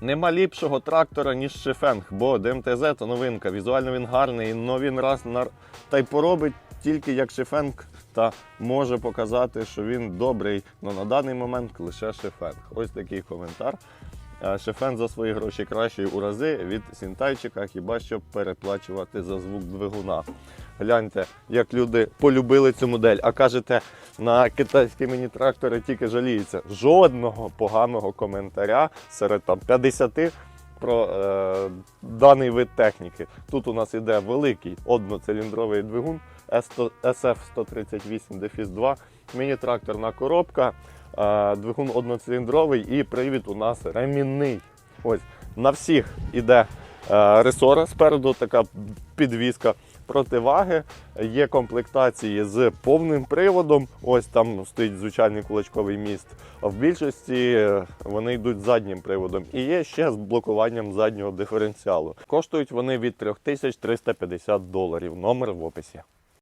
Нема ліпшого трактора, ніж Шефенг, бо ДМТЗ то новинка. Візуально він гарний, але він раз на та й поробить тільки як Шефенг та може показати, що він добрий. але на даний момент лише Шефенг. Ось такий коментар. Шефен за свої гроші кращий у рази від Сінтайчика, хіба що переплачувати за звук двигуна. Гляньте, як люди полюбили цю модель, а кажете, на китайські міні-трактори тільки жаліються. Жодного поганого коментаря серед там 50 про е, даний вид техніки. Тут у нас іде великий одноциліндровий двигун SF138-2, міні-тракторна коробка, двигун одноциліндровий і привід у нас ремінний. Ось на всіх іде е, ресора спереду, така підвіска. Противаги є комплектації з повним приводом. Ось там стоїть звичайний кулачковий міст. В більшості е, вони йдуть заднім приводом. І є ще з блокуванням заднього диференціалу. Коштують вони від 3350 доларів. Номер в описі.